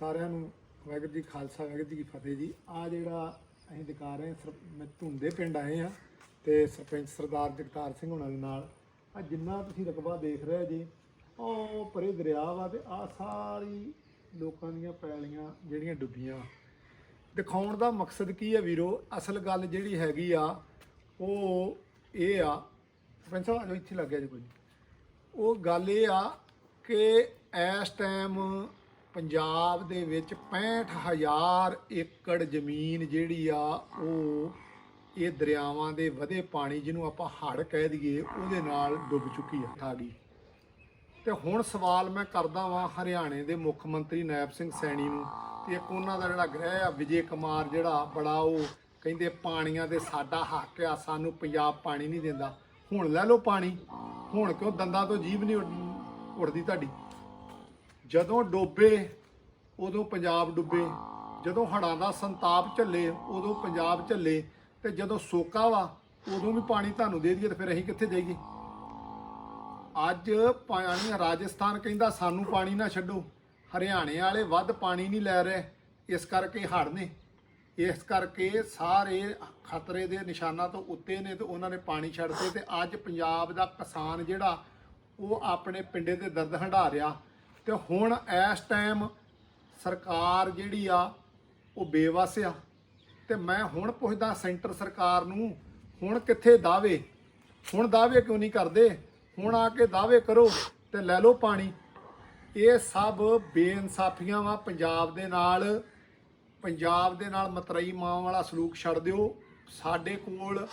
ਸਾਰਿਆਂ ਨੂੰ ਵਾਹਿਗੁਰੂ ਜੀ ਖਾਲਸਾ, ਵਾਹਿਗੁਰੂ ਜੀ ਕੀ ਫਤਿਹ ਜੀ। ਆ ਜਿਹੜਾ ਅਸੀਂ ਦਿਖਾ ਰਹੇ ਹਾਂ, ਸਰ- ਮੈਂ ਧੁੰਦੇ ਪਿੰਡ ਆਏ ਆ ਤੇ ਸਰਪੰਚ ਸਰਦਾਰ ਜਗਤਾਰ ਸਿੰਘ ਹੁਣਾਂ ਦੇ ਨਾਲ। ਆ ਜਿੰਨਾ ਤੁਸੀਂ ਰਕਬਾ ਦੇਖ ਰਹੇ ਜੀ ਉਹ ਪਰੇ ਦਰਿਆ ਵਾ ਤੇ ਆ ਸਾਰੀ ਲੋਕਾਂ ਦੀਆਂ ਪੈਲੀਆਂ ਜਿਹੜੀਆਂ ਡੁੱਬੀਆਂ। ਦਿਖਾਉਣ ਦਾ ਮਕਸਦ ਕੀ ਹੈ ਵੀਰੋ? ਅਸਲ ਗੱਲ ਜਿਹੜੀ ਹੈਗੀ ਆ, ਉਹ ਇਹ ਆ। ਸਰਪੰਚ ਸਾਹਿਬ ਆਜੋ ਇੱਥੇ ਲੱਗਿਆ ਜੀ ਕੋਈ। ਉਹ ਗੱਲ ਇਹ ਆ ਕਿ ਇਸ ਟਾਈਮ ਪੰਜਾਬ ਦੇ ਵਿੱਚ 65000 ਏਕੜ ਜ਼ਮੀਨ ਜਿਹੜੀ ਆ, ਉਹ ਇਹ ਦਰਿਆਵਾਂ ਦੇ ਵਧੇ ਪਾਣੀ ਜਿਹਨੂੰ ਆਪਾਂ ਹੜ੍ਹ ਕਹਿ ਦਈਏ, ਉਹਦੇ ਨਾਲ ਡੁੱਬ ਚੁੱਕੀ ਆ ਆ ਗਈ ਤੇ ਹੁਣ ਸਵਾਲ ਮੈਂ ਕਰਦਾ ਵਾਂ ਹਰਿਆਣੇ ਦੇ ਮੁੱਖ ਮੰਤਰੀ ਨਾਇਬ ਸਿੰਘ ਸੈਣੀ ਨੂੰ, ਤੇ ਇੱਕ ਉਹਨਾਂ ਦਾ ਜਿਹੜਾ ਗ੍ਰਹਿ ਆ, ਵਿਜੇ ਕੁਮਾਰ ਜਿਹੜਾ ਬੜਾ ਉਹ ਕਹਿੰਦੇ ਪਾਣੀਆਂ ਦੇ ਸਾਡਾ ਹੱਕ ਆ, ਸਾਨੂੰ ਪੰਜਾਬ ਪਾਣੀ ਨਹੀਂ ਦਿੰਦਾ। ਹੁਣ ਲੈ ਲਓ ਪਾਣੀ, ਹੁਣ ਕਿਉਂ ਦੰਦਾਂ ਤੋਂ ਜੀਭ ਨਹੀਂ ਉੱਡ- ਉੱਡਦੀ ਤੁਹਾਡੀ? ਜਦੋਂ ਡੋਬੇ, ਉਦੋਂ ਪੰਜਾਬ ਡੁੱਬੇ। ਜਦੋਂ ਹੜ੍ਹਾਂ ਦਾ ਸੰਤਾਪ ਝੱਲੇ, ਉਦੋਂ ਪੰਜਾਬ ਝੱਲੇ। ਤੇ ਜਦੋਂ ਸੋਕਾ ਵਾ, ਉਦੋਂ ਵੀ ਪਾਣੀ ਤੁਹਾਨੂੰ ਦੇ ਦਈਏ ਤੇ ਫਿਰ ਅਸੀਂ ਕਿੱਥੇ ਜਾਈਏ? ਅੱਜ ਪਾਣੀ ਰਾਜਸਥਾਨ ਕਹਿੰਦਾ, ਸਾਨੂੰ ਪਾਣੀ ਨਾ ਛੱਡੋ। ਹਰਿਆਣੇ ਵਾਲੇ ਵੱਧ ਪਾਣੀ ਨਹੀਂ ਲੈ ਰਹੇ। ਇਸ ਕਰਕੇ ਹੜ੍ਹ ਨੇ। ਇਸ ਕਰਕੇ ਸਾਰੇ ਖਤਰੇ ਦੇ ਨਿਸ਼ਾਨਾਂ ਤੋਂ ਉੱਤੇ ਨੇ ਤੇ ਉਹਨਾਂ ਨੇ ਪਾਣੀ ਛੱਡਦੇ ਤੇ ਅੱਜ ਪੰਜਾਬ ਦਾ ਕਿਸਾਨ ਜਿਹੜਾ, ਉਹ ਆਪਣੇ ਪਿੰਡੇ ਦੇ ਦਰਦ ਹੰਢਾ ਰਿਹਾ। ਤੇ ਹੁਣ ਇਸ ਟਾਈਮ ਸਰਕਾਰ ਜਿਹੜੀ ਆ, ਉਹ ਬੇਵਸ ਆ। ਤੇ ਮੈਂ ਹੁਣ ਪੁੱਛਦਾ ਸੈਂਟਰ ਸਰਕਾਰ ਨੂੰ, ਹੁਣ ਕਿੱਥੇ ਦਾਅਵੇ? ਹੁਣ ਦਾਅਵੇ ਕਿਉਂ ਨਹੀਂ ਕਰਦੇ? ਹੁਣ ਆ ਕੇ ਦਾਅਵੇ ਕਰੋ ਤੇ ਲੈ ਲਓ ਪਾਣੀ। ਇਹ ਸਭ ਬੇਇਨਸਾਫੀਆਂ ਵਾ ਪੰਜਾਬ ਦੇ ਨਾਲ। ਪੰਜਾਬ ਦੇ ਨਾਲ ਮਤਰਈ ਮਾਂ ਵਾਲਾ ਸਲੂਕ ਛੱਡ ਦਿਓ। ਸਾਡੇ ਕੋਲ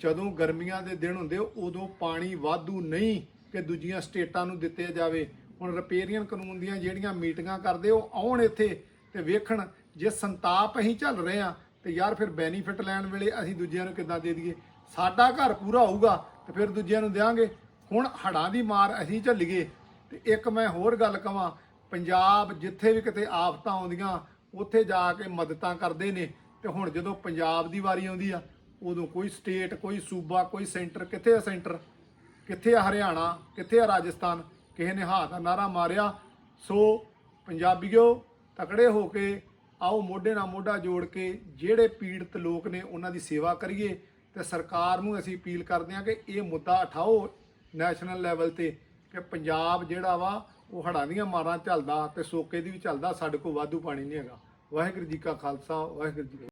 ਜਦੋਂ ਗਰਮੀਆਂ ਦੇ ਦਿਨ ਹੁੰਦੇ ਉਦੋਂ ਪਾਣੀ ਵਾਧੂ ਨਹੀਂ ਕਿ ਦੂਜੀਆਂ ਸਟੇਟਾਂ ਨੂੰ ਦਿੱਤੇ ਜਾਵੇ। ਹੁਣ ਰਿਪੇਰੀਅਨ ਕਾਨੂੰਨ ਦੀਆਂ ਜਿਹੜੀਆਂ ਮੀਟਿੰਗਾਂ ਕਰਦੇ ਉਹ ਆਉਣ ਇੱਥੇ ਤੇ ਵੇਖਣ ਜੇ ਸੰਤਾਪ ਅਸੀਂ ਚੱਲ ਰਹੇ ਆ ਤੇ ਯਾਰ ਫਿਰ ਬੈਨੀਫਿਟ ਲੈਣ ਵੇਲੇ ਅਸੀਂ ਦੂਜਿਆਂ ਨੂੰ ਕਿੱਦਾਂ ਦੇ ਦਈਏ? ਸਾਡਾ ਘਰ ਪੂਰਾ ਹੋਊਗਾ ਤੇ ਫਿਰ ਦੂਜਿਆਂ ਨੂੰ ਦੇਵਾਂਗੇ ਹੁਣ ਹੜਾਂ ਦੀ ਮਾਰ ਅਸੀਂ ਝੱਲੀਏ ਤੇ ਇੱਕ ਮੈਂ ਹੋਰ ਗੱਲ ਕਵਾਂ, ਪੰਜਾਬ ਜਿੱਥੇ ਵੀ ਕਿਤੇ ਆਫਤਾਂ ਆਉਂਦੀਆਂ, ਉੱਥੇ ਜਾ ਕੇ ਮਦਦਾਂ ਕਰਦੇ ਨੇ ਤੇ ਹੁਣ ਜਦੋਂ ਪੰਜਾਬ ਦੀ ਵਾਰੀ ਆਉਂਦੀ ਆ, ਉਦੋਂ ਕੋਈ ਸਟੇਟ ਕੋਈ ਸੂਬਾ, ਕੋਈ ਸੈਂਟਰ ਕਿੱਥੇ ਆ ਸੈਂਟਰ ਕਿੱਥੇ ਆ ਹਰਿਆਣਾ? ਕਿੱਥੇ ਆ ਰਾਜਸਥਾਨ? ਕਿਸੇ ਨੇ ਹਾ ਦਾ ਨਾਰਾ ਮਾਰਿਆ, ਸੋ ਪੰਜਾਬੀਓ ਤਕੜੇ ਹੋ ਕੇ ਆਓ ਮੋਢੇ ਨਾਲ ਮੋਢਾ ਜੋੜ ਕੇ ਜਿਹੜੇ ਪੀੜਤ ਲੋਕ ਨੇ ਉਹਨਾਂ ਦੀ ਸੇਵਾ ਕਰੀਏ ਤੇ ਸਰਕਾਰ ਨੂੰ ਅਸੀਂ ਅਪੀਲ ਕਰਦੇ ਹਾਂ ਕਿ ਇਹ ਮੁੱਦਾ ਉਠਾਓ ਨੈਸ਼ਨਲ ਲੈਵਲ ਤੇ ਕਿ ਪੰਜਾਬ ਜਿਹੜਾ ਵਾ ਉਹ ਹੜ੍ਹਾਂ ਦੀਆਂ ਮਾਰਾਂ ਝੱਲਦਾ ਤੇ ਸੋਕੇ ਦੀ ਵੀ ਝੱਲਦਾ ਸਾਡੇ ਕੋਲ ਵਾਧੂ ਪਾਣੀ ਨਹੀਂ ਹੈਗਾ। ਵਾਹਿਗੁਰੂ ਜੀ ਕਾ ਖਾਲਸਾ, ਵਾਹਿਗੁਰੂ ਜੀ ਕੀ